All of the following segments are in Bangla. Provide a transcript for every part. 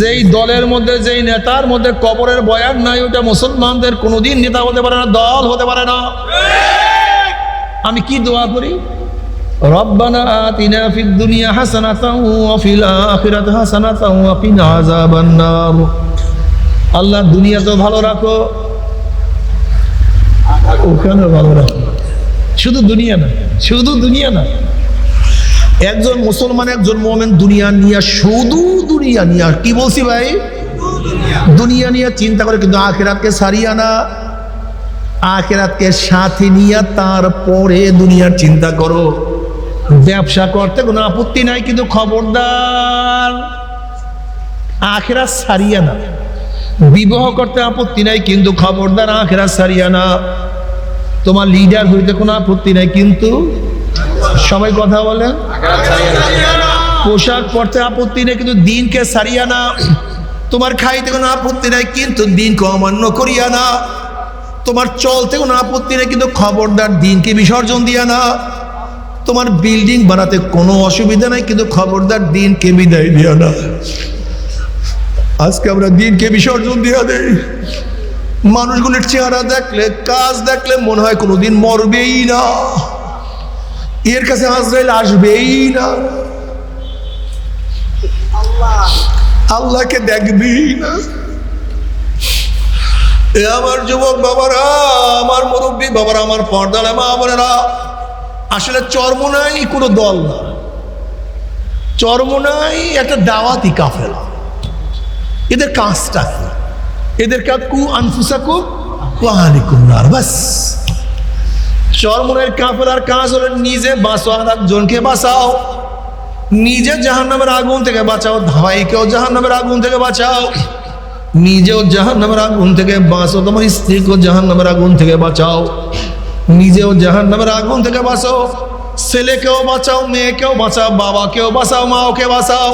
যেই দলের মধ্যে, যেই নেতার মধ্যে কবরের বয়ান নাই ওটা মুসলমানদের কোনোদিন নেতা হতে পারে না, দল হতে পারে না। আমি কি দোয়া করি? রব্বানা আতিনা ফিদ দুনিয়া হাসানাতাও ওয়া ফিল আখিরাতি হাসানাতাও ওয়া কিনা আযাবান নার। আল্লাহ দুনিয়া তো ভালো রাখো। ওখানে ভালো রাখো। শুধু দুনিয়া না, শুধু দুনিয়া না একজন মুসলমান, একজন মোমেন দুনিয়া নিয়ে, শুধু দুনিয়া নিয়ে। কি বলছি ভাই? দুনিয়া নিয়ে চিন্তা করে কিন্তু আখেরাতকে সারিয়া না আখেরাতকে সাথে নিয়ে তারপরে দুনিয়ার চিন্তা করো। ব্যবসা করতে কোনো আপত্তি নাই কিন্তু খবরদার। আখেরাত সারিয়া না বিবাহ করতে আপত্তি নাই কিন্তু খবরদার আখেরাত সারিয়া না তোমার লিডার হইতে কোনো আপত্তি নাই কিন্তু সবাই কথা বলেন। পোশাক পরতে আপত্তি নেই, কিন্তু দিনকে সারিয়া না। তোমার খাইতে কোনো আপত্তি নাই, কিন্তু দিনকে অমান্য করিয়া না। তোমার চলতে কোনো আপত্তি নেই, কিন্তু খবরদার দিনকে বিসর্জন দিয়া না। তোমার বিল্ডিং বানাতে কোনো অসুবিধা নাই, কিন্তু খবরদার দিনকে বিদায় দিয়া না। আজকে আমরা দিনকে বিসর্জন দিয়া দেই। মানুষগুলির চেহারা দেখলে, কাজ দেখলে মনে হয় কোনোদিন মরবেই না। এর কাছে আজরাইল আসবেই না। আল্লাহকে দেখবি না। এ আমার যুবক বাবারা, আমার মুরব্বী বাবারা, আমার পর্দার মা বোনেরা, আসলে চর্ম নাই কোনো দল না। চর্ম নাই একটা দাওয়াতি কাফেলা। এদের কাজটা এদের কাজ কু আনফুসাকু ওয়ালাইকুম নার। বাস। চরমনের কাফেলার কাজ হলো নিজে বাঁচো আর একজনকে বাঁচাও। নিজে জাহান্নামের আগুন থেকে বাঁচাও, ভাইকেও জাহান্নামের আগুন থেকে বাঁচাও। নিজেও জাহান্নামের আগুন থেকে বাঁচো তোমার স্ত্রীকেও জাহান্নামের আগুন থেকে বাঁচাও। নিজেও জাহান্নামের আগুন থেকে বাঁচাও। ছেলেকেও বাঁচাও, মেয়েকেও বাঁচাও, বাবাকেও বাঁচাও, মাওকে বাঁচাও।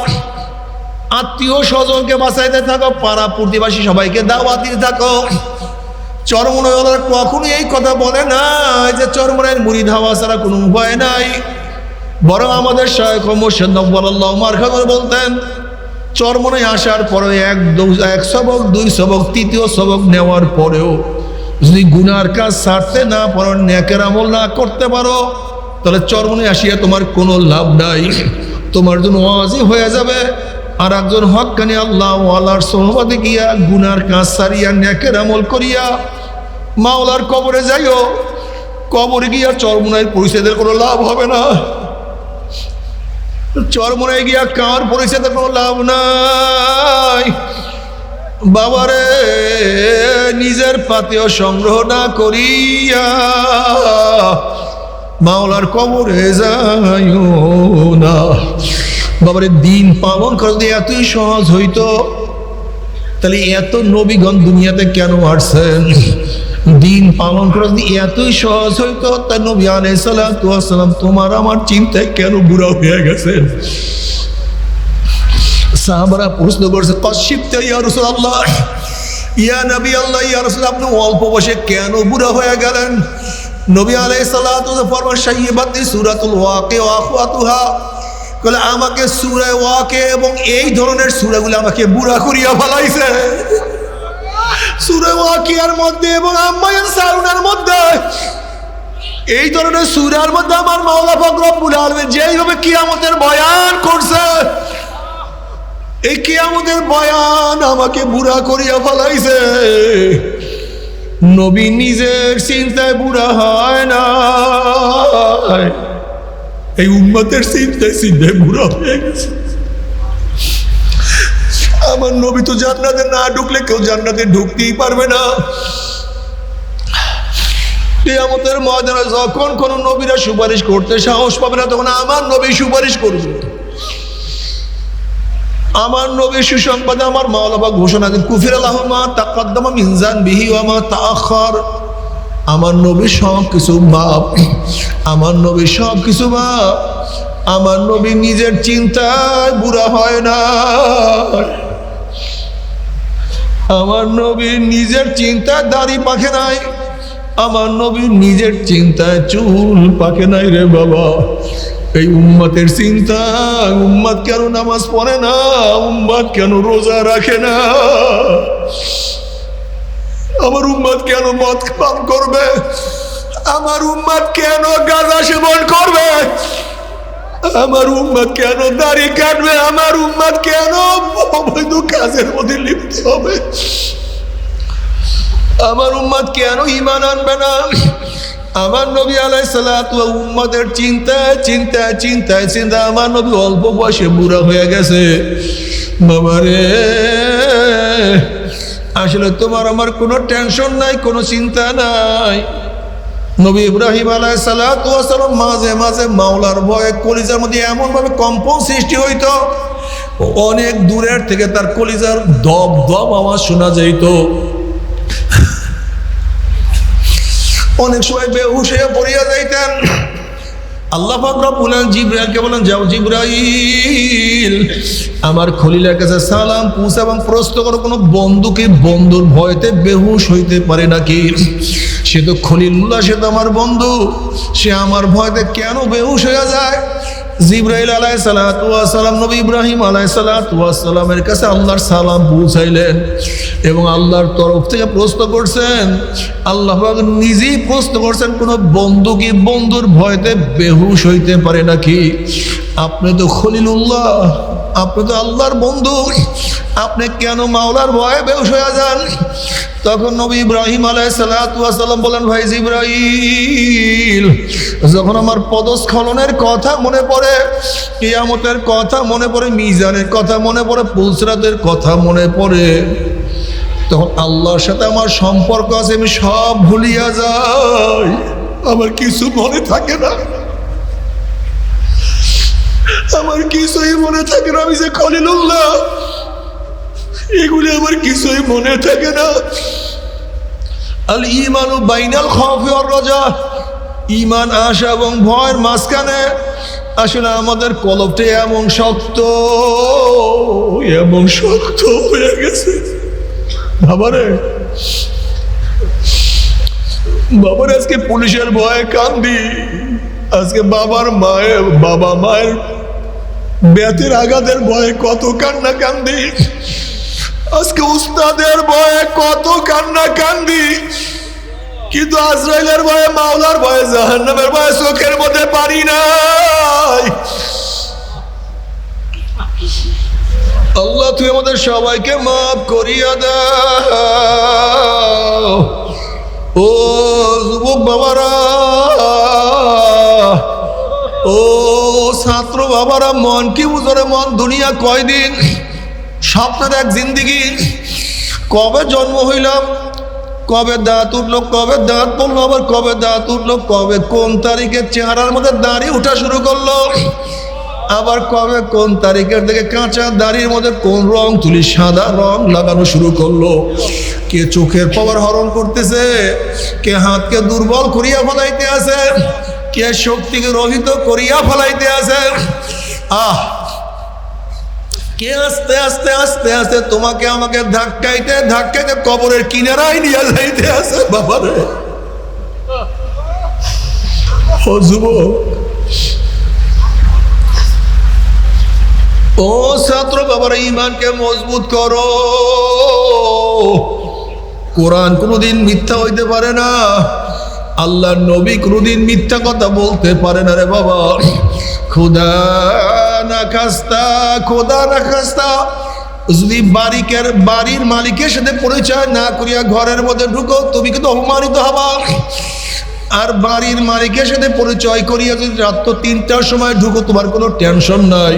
আত্মীয় স্বজনকে বাঁচাইতে থাকো পাড়া প্রতিবাসী সবাইকে দাওয়াত দিতে থাকো। চরমনার কখনো এই কথা বলে না যে চরমনের মুড়ি ধাওয়া ছাড়া কোনো উপায় নাই। বরং আমাদের বলতেন চরমনে আসার পরে এক এক সবক, দুই সবক, তৃতীয় সবক নেওয়ার পরেও যদি গুনার কাজ ছাড়তে না পারো, ন্যাকের আমল না করতে পারো, তাহলে চরমনে আসিয়া তোমার কোনো লাভ নাই। তোমার জন্য ওয়াজি হয়ে যাবে। আর একজন হকানি আল্লাহ আল্লাহর সোহবাদে গিয়া গুনার কাজ সারিয়া ন্যাকের আমল করিয়া মাওলার কবরে যাইও, কবরে গিয়া চরমুনায় পরিষদের কোনো লাভ হবে না। চরমুনায় গিয়া কার পরিষদের কোনো লাভ নাই? বাবারে, নিজের পাতেও সংগ্রহ না করিয়া মাওলার কবরে যাইও না। বাবারে, দিন পালন করা যদি এতই সহজ হইতো, তাহলে এত নবীগণ দুনিয়াতে কেন আসছেন? দিন পালন করা এতই সহজ হইতো, তা নবী আলাই সালাম তোমার আমার চিন্তায় কেন বুড়া হয়ে গেছে? সাহাবারা প্রশ্ন করছে কশিপতে ইয়া রসুল আল্লাহ ইয়া নবী আল্লাহ ইয়া রসুল আপনি অল্প বসে কেন বুড়া হয়ে গেলেন? নবী আলাই সাল্লাহ সাইয়্যিবাতি সূরাতুল ওয়াকে ওয়া আখওয়াতুহা। বলে আমাকে সুরে ওয়াকে এবং এই ধরনের সুরাগুলো আমাকে বুড়া করিয়া ফেলাইছে। সুরে ওয়াকিয়ার মধ্যে এবং আম্মায়ান সারুনের মধ্যে। এই ধরনের সুরার মধ্যে আমার মাওলা ফকরবুল আলমে যেইভাবে কিয়ামতের বয়ান করছে, এই কিয়ামতের বয়ান আমাকে বুড়া করিয়া ফেলাইছে। নবী নিজের চিন্তায় বুড়া হয় না এই উম্মতের চিন্তায় চিন্তায় বুড়া হয়ে গেছে। আমার নবী তো জান্নাতে না ঢুকলে কেউ জান্নাতে ঢুকতেই পারবে না। আমাদের ময়দানে যখন কোন নবীরা সুপারিশ করতে সাহস পাবে না, তখন আমার নবী সুপারিশ করবে। আমার নবী সুসংবাদে আমার মাওলাবা ঘোষণা দিন, কুফির আল্লাহমা তাকাদ্দামা মিনজান বিহি ওয়ামা তাআখার। আমার নবী সব কিছু বাপ আমার নবী সব কিছু বাপ আমার নবী নিজের চিন্তায় বুড়া হয় না। আমার নবী নিজের চিন্তায় দাড়ি পাখে নাই। আমার নবী নিজের চিন্তায় চুল পাখে নাই রে বাবা। এই উম্মতের চিন্তা উম্মত কেন নামাজ পড়ে না? উম্মত কেন রোজা রাখে না? আমার উম্মত কেন মদ পান করবে? আমার উম্মত কেন গাঁজা সেবন করবে? আমার উম্মত কেন দাড়ি কাটবে? আমার উম্মত কেন? অবৈধ কাজের মধ্যে লিপ্ত হবে। আমার উম্মত কেন ইমান আনবে না? আমার নবী আলাই সালাত উম্মতের চিন্তায় চিন্তায় চিন্তায় চিন্তা আমার নবী অল্প বয়সে বুড়া হয়ে গেছে। বাবারে, আসলে তোমার আমার কোনো টেনশন নাই, কোনো চিন্তা নাই। নবী ইব্রাহিম আলাই সালাম মাঝে মাঝে মাওলার ভয়ে কলিজার মধ্যে এমনভাবে কম্পন সৃষ্টি হইতো, অনেক দূরের থেকে তার কলিজার দব দব আওয়াজ শোনা যাইত। অনেক সময় বেহুশ হয়ে পড়িয়া যাইতেন। আল্লাহ ফাকরা বলেন জিব্রাইলকে বলেন, যাও জিব্রাইল, আমার খলিলার কাছে সালাম পুষ এবং প্রস্ত করো, কোনো বন্ধুকে বন্ধুর ভয়তে বেহুশ হইতে পারে নাকি? সে তো খলিলুল্লাহ, সে তো আমার বন্ধু, সে আমার ভয়তে কেন বেহুশ হয়ে যায়? জিব্রাইল আলাই সালাম, নবী ইব্রাহিম আলাই সালামের কাছে আল্লাহর সালাম পৌঁছাইলেন এবং আল্লাহর তরফ থেকে প্রশ্ন করছেন, আল্লাহ নিজেই প্রশ্ন করছেন, কোনো বন্ধু কি বন্ধুর ভয়তে বেহুশ হইতে পারে নাকি? আপনি তো খলিলুল্লাহ। আপনি তো আল্লাহর বন্ধু। আপনি কেন মাওলার ভয়ে বেহুশ হয়ে যান? তখন নবী ইব্রাহিম আলাই সালাম বলেন, ভাই জিব্রাহিল যখন আমার পদস্খলনের কথা মনে পড়ে, কিয়ামতের কথা মনে পড়ে, মিজানের কথা মনে পড়ে পুলসরাতের কথা মনে পড়ে, তখন আল্লাহর সাথে আমার সম্পর্ক আছে, আমি সব ভুলিয়া যাই। আমার কিছু মনে থাকে না। আমার কিছুই মনে থাকে না, আমি যে খলিলুল্লাহ। এগুলি আমার কিছুই মনে থাকে না। আল ইমানু বাইনাল খফি রাজা। ইমান আশা এবং ভয়ের মাঝখানে আসলে আমাদের কলবটা এমন শক্ত এমন শক্ত হয়ে গেছে। বাবারে, বাবার, আজকে পুলিশের ভয়ে কান্দি। আজকে বাবার মায়ের, বাবা মায়ের ব্যাতের আঘাতের ভয়ে কত কান্না কান্দি? আজকে উস্তাদের ভয়ে কত কান্না কান্দি? কিন্তু আজরাইলের ভয়ে, মাওলার ভয়ে, জাহান্নামের ভয়ে চোখের মধ্যে পারি নাই। আল্লাহ, তুই আমাদের সবাইকে মাফ করিয়া দাও। ও যুবক বাবারা ছাত্র বাবারা, মন কি বুঝরে মন? দুনিয়া কয়দিন? স্বপ্নের এক জিন্দিগি। কবে জন্ম হইলাম? কবে দাঁত উঠল? কবে দাঁত পড়ল? আবার কবে দাঁত উঠল? কবে কোন তারিখে চেহারার মধ্যে দাঁড়িয়ে উঠা শুরু করল? আবার কবে কোন তারিখের থেকে কাঁচা দাড়ির মধ্যে কোন রং তুলি সাদা রং লাগানো শুরু করল? কে চোখের পাওয়ার হরণ করতেছে? কে হাতকে দুর্বল করিয়া ফেলাইতে আছে? কে শক্তিকে রহিত করিয়া ফেলাইতে আছে? আহ! কে আস্তে আস্তে আস্তে আস্তে তোমাকে আমাকে ধাক্কাইতে ধাক্কাইতে কবরের কিনারায় নিয়ে যাইতে আছে, বাবারে। ও ও ছাত্র বাবার ইমানকে মজবুত করো। কোরআন কোনোদিন মিথ্যা হইতে পারে না। আল্লাহ নবী কোনোদিন মিথ্যা কথা বলতে পারে না রে বাবা। খুদা না খাস্তা, খোদা না খাস্তা। যদি বাড়িকের বাড়ির মালিকের সাথে পরিচয় না করিয়া ঘরের মধ্যে ঢুকো, তুমি কিন্তু অপমানিত হবা। আর বাড়ির মালিকের সাথে পরিচয় করিয়া যদি রাত্র তিনটার সময় ঢুকো, তোমার কোনো টেনশন নাই।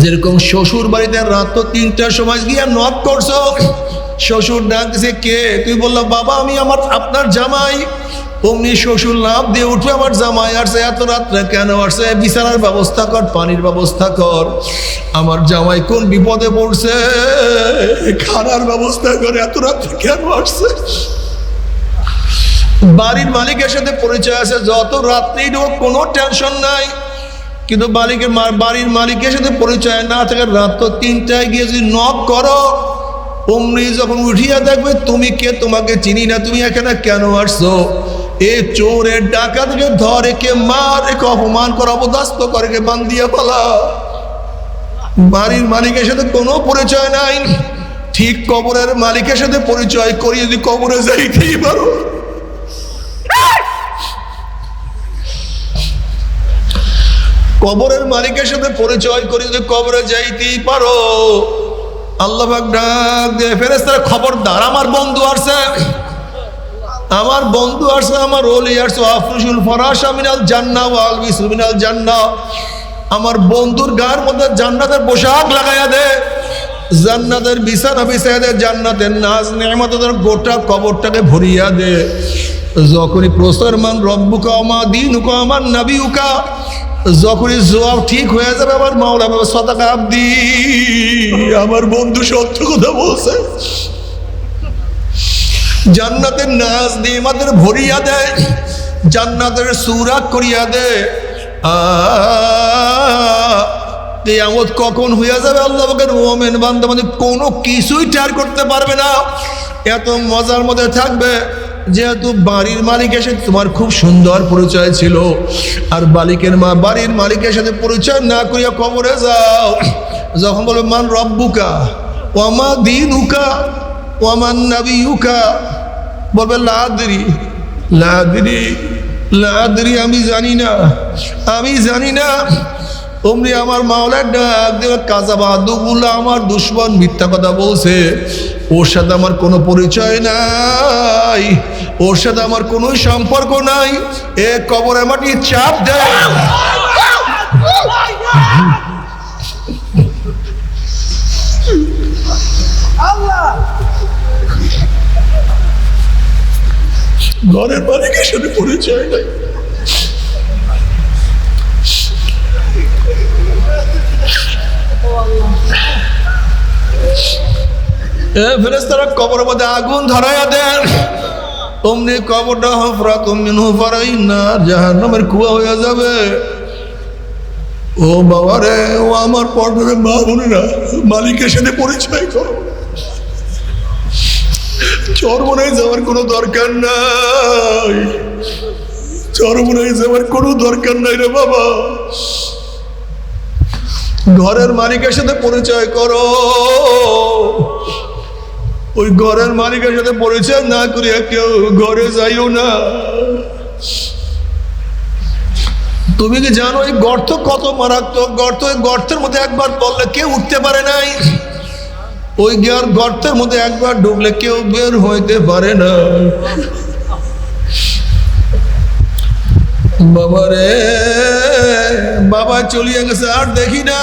যেরকম শ্বশুর বাড়িতে রাত তিনটার সময় গিয়া নক করছ শ্বশুর ডাক দিছে, কে? তুই বললাম বাবা, আমি আমার, আপনার জামাই। অমনি শ্বশুর লাভ দিয়ে উঠে আমার জামাই আসছে, এত রাত্রে কেন আসছে? বিছানার ব্যবস্থা কর, পানির ব্যবস্থা কর। আমার জামাই কোন বিপদে পড়ছে? খানার ব্যবস্থা করে, এত রাত্রে কেন আসছে? বাড়ির মালিকের সাথে পরিচয় আছে, যত রাত্রেই ঢোক, কোনো টেনশন নাই। কিন্তু মালিকের বাড়ির মালিকের সাথে পরিচয় না থাকে রাত তো তিনটায় গিয়ে যদি নক করো অমনি যখন উঠিয়া দেখবে, তুমি কে? তোমাকে চিনি না। তুমি এখানে কেন আসছো? এ চোরের ডাকাতকে ধরে, কে মারে, কে অপমান করে অবদাস্ত করে, কে বান্দিয়া পালা বাড়ির মালিকের সাথে কোনো পরিচয় নাই। ঠিক কবরের মালিকের সাথে পরিচয় করি, যদি কবরে যাইতেই পারো। কবরের মালিকের সাথে পরিচয় করে, যদি কবরে যাইতেই পারো। আল্লাহ আমার বন্ধু আমার বন্ধু আমার ফরাসা মিনাল জান্না ও জান্না আমার বন্ধুর গার মধ্যে জান্নাতের পোশাক লাগাইয়া দে। জান্নাতের বিছানা বিছাইয়া দে, জান্নাতের নাজ নেমাতের গোটা কবরটাকে ভরিয়া দে। যখনই প্রস্তর মান রব্বুকা আমা দিনুকা আমার নাবিউকা। যখনই জবাব ঠিক হয়ে যাবে, আমার মাওলা বাবা সতাকা আব্দি, আমার বন্ধু সত্য কথা বলছে। জান্নাতের নাজ নিমাদের ভরিয়া দেয়, জান্নাতের সুরাক করিয়া দে কেয়ামত কখন হইয়া যাবে, আল্লাহ মোমেন বান্ধব মানে কোনো কিছুই টার করতে পারবে না। এত মজার মধ্যে থাকবে যেহেতু বাড়ির মালিক এসে তোমার খুব সুন্দর পরিচয় ছিল, আর বালিকের মা বাড়ির মালিকের সাথে পরিচয় না করিয়া কবরে যাও। যখন বলে, মান রব্বুকা ওয়ামা দিন উকা ওয়ামান নাবি উকা বলবে, লাদরি লাদরি লাদরি আমি জানি না, আমি জানি না। অমনি আমার মাওলার ডাক দেবে কাজা আমার দুশ্মন মিথ্যা কথা বলছে। ওর সাথে আমার কোনো পরিচয় নাই, ওর সাথে আমার কোনো সম্পর্ক নাই। এ কবরে মাটি চাপ দেয়। ঘরের মালিকের সাথে পরিচয় নাই। এ ফেরেস্তারা কবরের মধ্যে আগুন ধরাইয়া দেন। অমনি কবরটা হফরা তুমিন হুফারাই না জাহান্নামের কুয়া হয়ে যাবে। ও বাবা রে, ও আমার পর্বের মা বোনেরা, মালিকের সাথে পরিচয় করো। চরমনায় যাওয়ার কোনো দরকার নাই। চরমনায় যাওয়ার কোনো দরকার নাই রে বাবা। ঘরের মালিকের সাথে পরিচয় করো। ওই ঘরের মালিকের সাথে পরিচয় না করিয়া কেউ ঘরে যাইও না। তুমি কি জানো এই গর্ত কত মারাত্মক? গর্ত ওই গর্তের মধ্যে একবার পড়লে কেউ উঠতে পারে নাই। ওই গিয়ার গর্তের মধ্যে একবার ঢুকলে কেউ বের হইতে পারে না। বাবা রে বাবা চলিয়ে গেছে, আর দেখি না।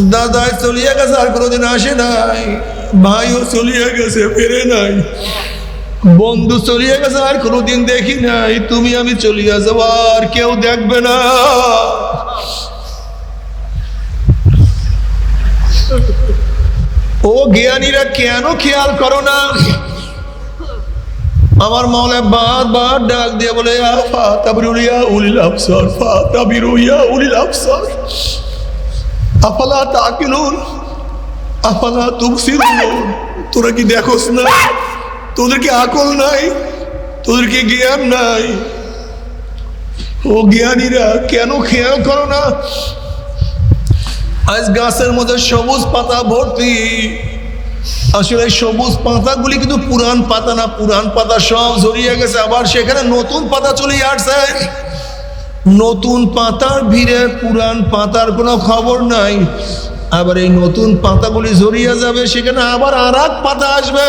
দাদাই চলিয়ে গেছে, আর কোনোদিন আসে নাই। ভাইও চলিয়ে গেছে, ফেরে নাই। বন্ধু চলিয়ে গেছে, আর কোনোদিন দেখি নাই। তুমি আমি চলিয়ে যাব, আর কেউ দেখবে না। ও জ্ঞানীরা, কেন খেয়াল করো না? আমার মাওলা বাদ বাদ ডাক দিয়ে বলে "ইয়া ফাতাবিরুলিয়া উলিল আফসার ফাতাবিরুয়া উলিল আফসার আফালা তাকিলুন, আফালা তুবসিরুন। তোরা কি দেখোস না? তোদের কি আকল নাই? তোদের কি জ্ঞান নাই? ও জ্ঞানীরা, কেন খেয়াল করো না? আজ গাছের মধ্যে সবুজ পাতা ভর্তি। আসলে সবুজ পাতাগুলি কিন্তু পুরান পাতা না পুরান পাতা সব জড়িয়ে গেছে। আবার সেখানে নতুন পাতা চলে আসছে। নতুন পাতার ভিড়ে, পুরান পাতার কোনো খবর নাই। আবার এই নতুন পাতাগুলি জড়িয়ে যাবে, সেখানে আবার আর পাতা আসবে।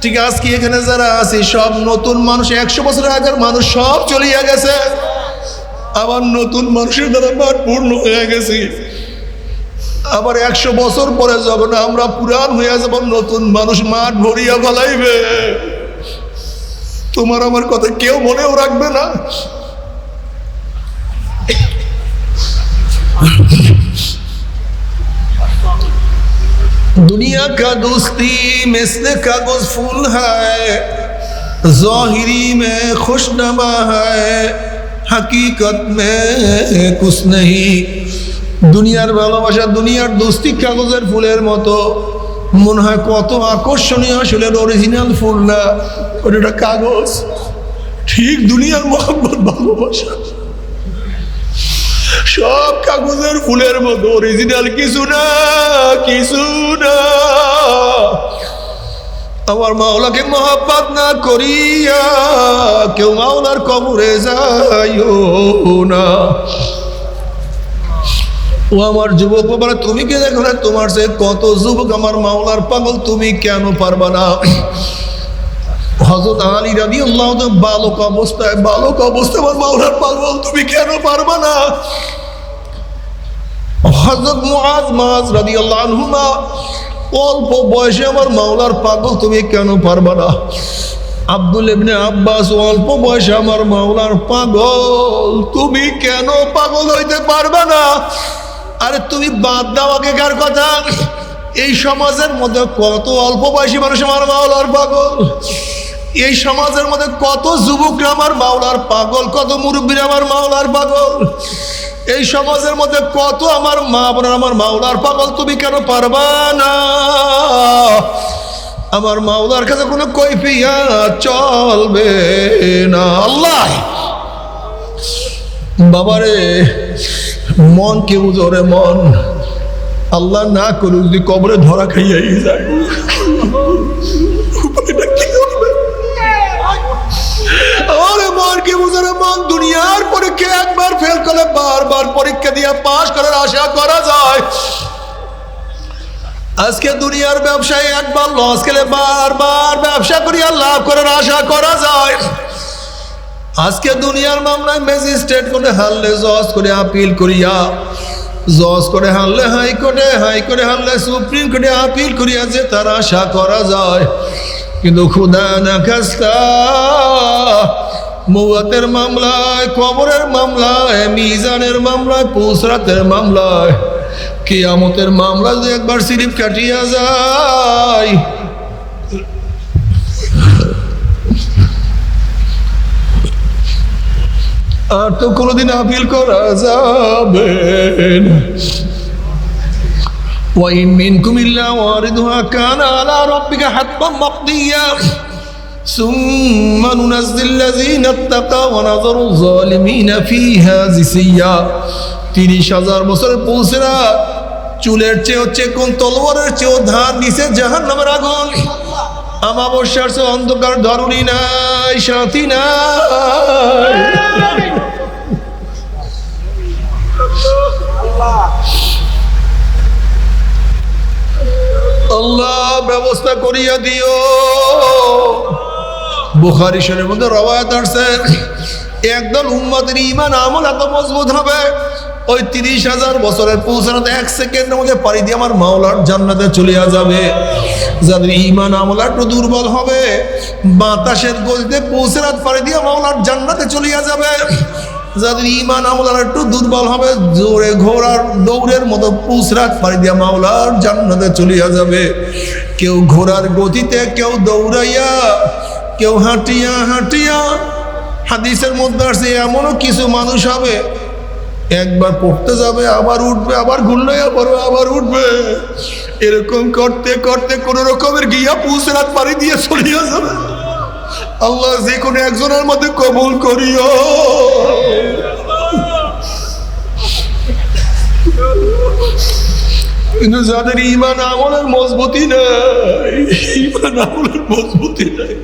ঠিক আজকে এখানে যারা আছে, সব নতুন মানুষ, একশো বছর আগের মানুষ, সব চলিয়ে গেছে। আবার নতুন মানুষের দ্বারা পূর্ণ হয়ে গেছে। আবার একশো বছর পরে যখন আমরা পুরান হয়ে যাব, নতুন মানুষ মাঠ ভরিয়া ফলাইবে। তোমার আমার কথা কেউ মনেও রাখবে না। दुनिया का दोस्ती मिसल कागज फूल है जाहिरी में खुशनमा है हकीकत में कुछ नहीं দুনিয়ার ভালোবাসা দুনিয়ার দোস্তি কাগজের ফুলের মতো মনে হয় কত আকর্ষণীয় আসলে অরিজিনাল ফুল না ওটা একটা কাগজ ঠিক দুনিয়ার মোহাম্মত ভালোবাসা সব কাগজের ফুলের মতো অরিজিনাল কিছু না কিছু না। আমার মাওলাকে মহাব্বাত না করিয়া কেউ মাওলার কবরে যাইও না। ও আমার যুবক বাবারা, তুমি কে দেখো না তোমার সে কত যুবক আমার মাওলার পাগল, তুমি কেন পারবা না? হজরত আলী রাবি বালক অবস্থায় বালক অবস্থায় আমার মাওলার পাগল, তুমি কেন পারবা না? হজরত মুআজ মাজ রাদি আল্লাহ আনহুমা, অল্প বয়সে আমার মাওলার পাগল তুমি কেন পারবা না? আব্দুল ইবনে আব্বাস, অল্প বয়সে আমার মাওলার পাগল তুমি কেন পাগল হইতে পারবে না? আরে তুমি বাদ দাও আগেকার কথা। এই সমাজের মধ্যে কত অল্প বয়সী মানুষ আমার মাওলার পাগল। এই সমাজের মধ্যে কত যুবকরা আমার মাওলার পাগল কত মুরব্বীরা আমার মাওলার পাগল। এই সমাজের মধ্যে কত আমার মা বোনের আমার মাওলার পাগল তুমি কেন পারবা না? আমার মাওলার কাছে কোনো কৈফিয়া চলবে না। আল্লাহ! বাবারে মন কে বুঝরে মন। আল্লাহ না করুক যদি কবরে ধরা খাইয়াই যায়। কে বুঝরে মন দুনিয়ার পরীক্ষা একবার ফেল করলে বারবার পরীক্ষা দিয়ে পাশ করার আশা করা যায়। আজকে দুনিয়ার ব্যবসায় একবার লস খেলে বারবার ব্যবসা করিয়া লাভ করার আশা করা যায়। আজকে দুনিয়ার মামলায় ম্যাজিস্ট্রেট করে হারলে জজ করে আপিল করিয়া, জজ করে হারলে হাইকোর্টে হাইকোর্টে হারলে সুপ্রিম কোর্টে আপিল করিয়া যে তার আশা করা যায়। কিন্তু খুদা না খাস্তা মৌয়াতের মামলায় কবরের মামলায় মিজানের মামলায় পুসরাতের মামলায় কিয়ামতের মামলা যদি একবার সিরিপ কাটিয়া যায় আর তো কোনোদিন আপিল করা যাবে না وإن منكم إلا واردها كان على ربك حتما مقضيا ثم ننزل الذين اتقوا ونذر الظالمين فيها جثيا তিরিশ হাজার বছরের পৌঁছেরা চুলের চেয়ে হচ্ছে কোন তলোয়ারের চেয়েও ধান নিচে জাহান নামের আগুন আমাবস্যার চেয়ে অন্ধকার ধরুনি নাই সাথী নাই আল্লাহ ব্যবস্থা করিয়া দিও বুখারি শরীর মধ্যে রবায়াত আসছে। একদল উম্মাদের ইমান আমল এত মজবুত হবে। ওই তিরিশ হাজার বছরের পৌঁছানোতে এক সেকেন্ডের মধ্যে পাড়ি দিয়ে আমার মাওলার জান্নাতে চলিয়া যাবে। যাদের ইমান আমল একটু দুর্বল হবে, বাতাসের গতিতে পৌঁছানাত পাড়ি দিয়ে মাওলার জান্নাতে চলিয়া যাবে। যাদের ইমান আমল আর একটু দুর্বল হবে, জোরে ঘোড়ার দৌড়ের মতো পুসরাত পাড়ি দিয়া মাওলার জান্নাতে চলিয়া যাবে। কেউ ঘোড়ার গতিতে, কেউ দৌড়াইয়া কেউ হাঁটিয়া হাঁটিয়া হাদিসের মধ্যে আসছে, এমনও কিছু মানুষ হবে, একবার পড়তে যাবে, আবার উঠবে, আবার ঘুরলাইয়া পড়বে আবার উঠবে। এরকম করতে করতে কোন রকমের গিয়া পুসরাত পাড়ি দিয়ে চলিয়া যাবে। আল্লাহ যে কোনো একজনের মধ্যে কবুল করিও। কিন্তু যাদের ইমান আমলের মজবুতি নাই, ইমান আমলের মজবুতি নাই।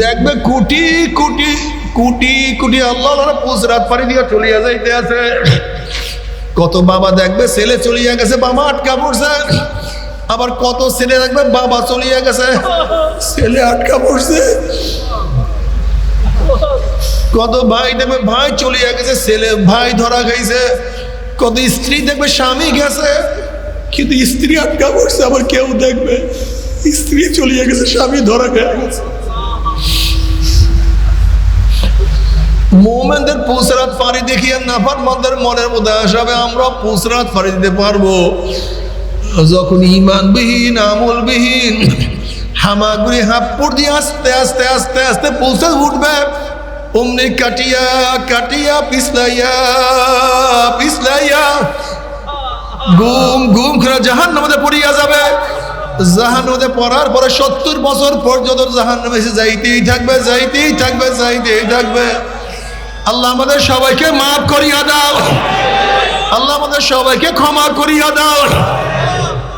দেখবে কোটি কোটি কোটি কোটি আল্লাহ পুজরাত পাড়ি দিয়ে চলিয়া যাইতে আছে। কত বাবা দেখবে ছেলে চলিয়া গেছে, বাবা আটকা পড়ছে। আবার কত ছেলে দেখবে বাবা চলিয়া গেছে, ছেলে আটকা পড়ছে। কত ভাই দেখবে ভাই চলিয়া গেছে, ছেলে ভাই ধরা খাইছে। কত স্ত্রী দেখবে স্বামী গেছে। কিন্তু স্ত্রী আটকা পড়ছে, আবার কেউ দেখবে। স্ত্রী চলিয়া গেছে, স্বামী ধরা খেয়ে গেছে। মোমেনদের পুসরাত পাড়ি দেখিয়ে নাফার মন্দের মনের মধ্যে আসাবে আমরা পুসরাত পাড়ি দিতে পারব। যখন ইমানবিহীন আমলবিহীন হামাগুড়ি হাপ্পুর দিয়ে আস্তে আস্তে আস্তে আস্তে পৌঁছে উঠবে, অমনি কাটিয়া কাটিয়া, পিছলাইয়া পিছলাইয়া ঘুম ঘুম করে জাহান নামাজে পড়িয়া যাবে। জাহান্নামে পড়ার পরে সত্তর বছর পর্যন্ত জাহান্নামে সে যাইতেই থাকবে যাইতেই থাকবে যাইতেই থাকবে। আল্লাহ আমাদের সবাইকে মাফ করিয়া দাও। আল্লাহ আমাদের সবাইকে ক্ষমা করিয়া দাও।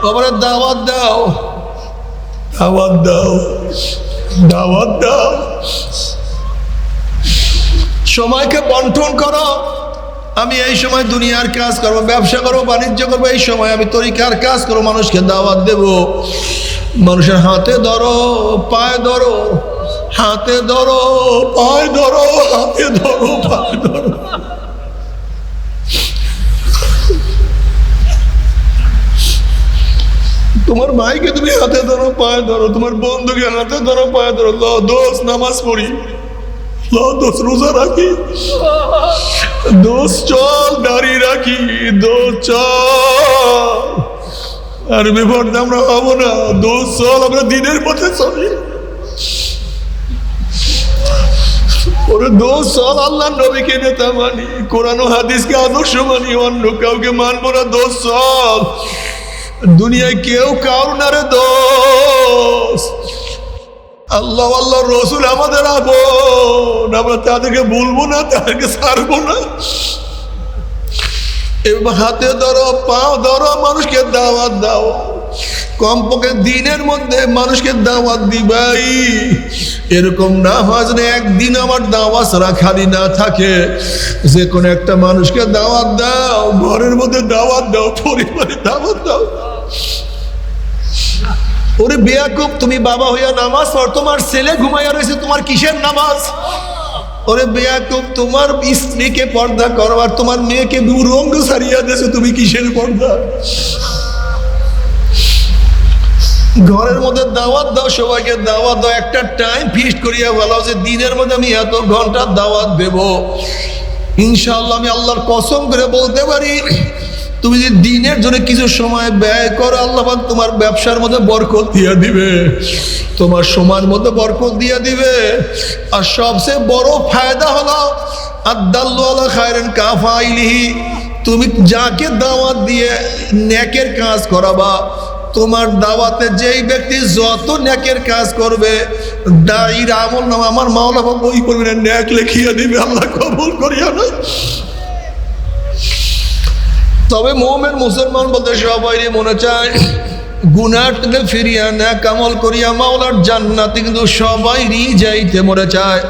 খবরের দাওয়াত দাও। দাওয়াত দাও। দাওয়াত দাও। সময়কে বন্টন করো। আমি এই সময় দুনিয়ার কাজ করব, ব্যবসা করব, বাণিজ্য করব, এই সময় আমি তরিকার কাজ করব, মানুষকে দাওয়াত দেব। মানুষের হাতে ধরো, পায়ে ধরো, হাতে ধরো, পায়ে ধরো, হাতে ধরো, পায়ে ধরো। তোমার ভাইকে তুমি হাতে ধরো, পায়ে ধরো, তোমার বন্ধুকে হাতে ধরো, পায়ে ধরো। ল, দোষ, নামাজ পড়ি। ল, দোষ, রোজা রাখি। দোষ চল দাড়ি রাখি দোষ চল আর বিপদ আমরা হব না দোষ চল আমরা দিনের পথে চলি। ওরে চল নবীকে হাদিসকে আদর্শ মানি, অন্য কাউকে মানবো না দোষ চল দুনিয়ায় কেউ কারও না রে দোষ। আল্লাহ আল্লাহ, রসুল আমাদের আপন। আমরা তাদেরকে বলব না, তাদেরকে ছাড়বো না। এবার হাতে ধরো, পাও ধরো, মানুষকে দাওয়াত দাও। কমপক্ষে দিনের মধ্যে মানুষকে দাওয়াত দিবাই। এরকম না হয় যেন একদিন আমার দাওয়াত ছাড়া খালি না থাকে। যে কোনো একটা মানুষকে দাওয়াত দাও, ঘরের মধ্যে দাওয়াত দাও, পরিবারে দাওয়াত দাও। ওরে বেয়াকুব তুমি বাবা হইয়া নামাজ পড়। তোমার ছেলে ঘুমাইয়া রয়েছে, তোমার কিসের নামাজ? ওরে বেয়াকুব তোমার স্ত্রীকে পর্দা করো, আর তোমার মেয়েকে দু দুরঙ্গ সারিয়া দেছো, তুমি কিসের পর্দা? ঘরের মধ্যে দাওয়াত দাও, সবাইকে দাওয়াত দাও, একটা টাইম ফিক্সড করিয়া বলো যে দিনের মধ্যে আমি এত ঘণ্টা দাওয়াত দেব। ইনশাআল্লাহ আমি আল্লাহর কসম করে বলতে পারি তুমি যদি দিনের জন্য কিছু সময় ব্যয় করো আল্লাহবাক তোমার ব্যবসার মধ্যে বরকত দিয়ে দিবে। তোমার সময়ের মধ্যে বরকত দিয়ে দিবে। আর সবচেয়ে বড় ফায়দা হলো, আদাল্লু আল্লাহ খায়রেন কাফাইলিহি, তুমি যাকে দাওয়াত দিয়ে নেকের কাজ করাবা, তোমার দাওয়াতে যেই ব্যক্তি যত নেকের কাজ করবে আমল নাম, আমার মাওলা বই করবে ন্যাক লেখিয়া দিবে, আল্লাহ কবুল করিয়া না। তবে মোহামের মুসলমান বলতে সবাই মনে চায়, গুনার থেকে ফিরিয়া না কামল করিয়া মাওলার জান্নাতে কিন্তু সবাইরই যাইতে মনে চায়।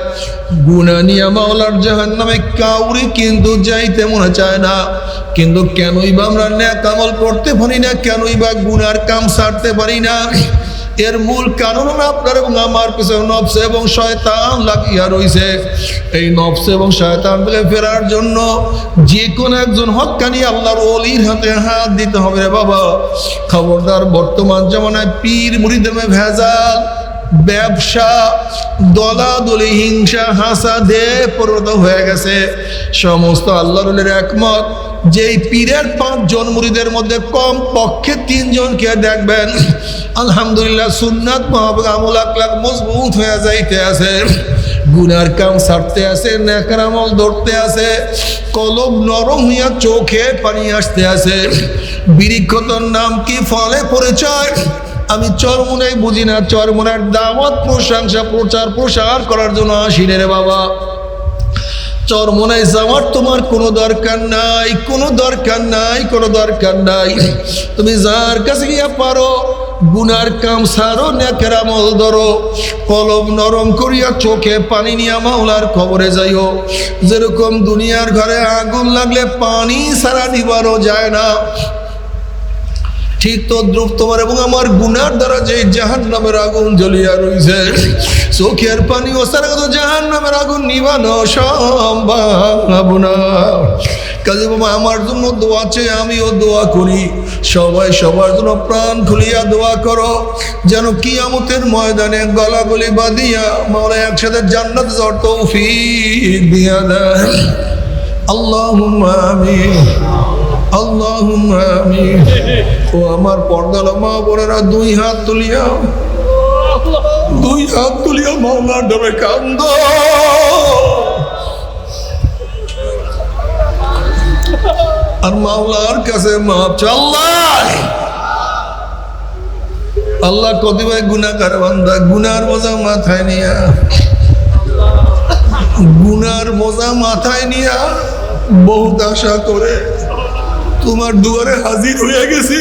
গুনা নিয়া মাওলার জাহান নামে কাউরি কিন্তু যাইতে মনে চায় না। কিন্তু কেনই বা আমরা ন্যা কামল করতে পারি না, কেনই বা গুনার কাম সারতে পারি না। এর মূল কারণ আপনার এবং আমার পিছনে নবস এবং শয়তান লাগিয়া রইছে। এই নবস এবং শয়তান থেকে ফেরার জন্য যে কোনো একজন হকানি আল্লাহর অলির হাতে হাত দিতে হবে রে বাবা। খবরদার বর্তমান জমানায় পীর মুড়িদেমে ভেজাল ব্যবসা, দলাদলি, হিংসা হাসা দে পরিণত হয়ে গেছে। সমস্ত আল্লাহর একমত, যেই পীরের পাঁচজন মুড়িদের মধ্যে কম পক্ষে তিনজনকে দেখবেন, আলহামদুলিল্লাহ সুন্নাত মহাবুল আকলাক মজবুত হয়ে যাইতে আছে। গুনার কাম ছাড়তে আছে, নেকার আমল ধরতে আছে, কলম নরম হইয়া চোখে পানি আসতে আছে। বিরিক্ষতর নাম কি ফলে পরিচয়? আমি চরমুনাই বুঝি না, চরমুনার দাওয়াত, প্রশংসা, প্রচার, প্রসার করার জন্য আসি রে বাবা। চরমোনায় যাওয়ার তোমার কোনো দরকার নাই, কোনো দরকার নাই, কোনো দরকার নাই। তুমি যার কাছে গিয়া পারো, গুনার কাম সারো নেকের আমল ধরো। কলম নরম করিয়া চোখে পানি নিয়ে মাওলার খবরে যাইও। যেরকম দুনিয়ার ঘরে আগুন লাগলে পানি সারা নিবারও যায় না। ঠিক তো দ্রুপ তোমার এবং আমার গুনার দ্বারা যে জাহান নামের আগুন জ্বলিয়া রইছে। চোখের পানি ও সারা তো জাহান নামের আগুন নিবানো সম্ভব না। কাজে বাবা, আমার জন্য দোয়া চেয়ে আমিও দোয়া করি। সবাই সবার জন্য প্রাণ খুলিয়া দোয়া করো। যেন কি কিয়ামতের ময়দানে গলাগলি বাঁধিয়া মাওলা একসাথে জান্নাত যাওয়ার তৌফিক দিয়া দেয়। আমিন। আল্লাহুম্মা আমিন। ও আমার পর্দাল মা বোনেরা, দুই হাত তুলিয়া, দুই হাত তুলিয়া মাওলার ডবে কান্দ। আর মাওলার কাছে মাপ চাল্লাহ আল্লাহ কতিপয় গুণাকার বান্দা গুনার বোঝা মাথায় নিয়া। গুনার বোঝা মাথায় নিয়া বহুত আশা করে তোমার দুয়ারে হাজির হয়ে গেছি।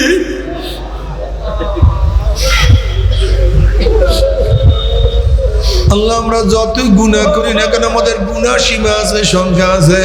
আল্লাহ, আমরা যতই গুণা করি না কেন, আমাদের গুণা সীমা আছে, সংখ্যা আছে।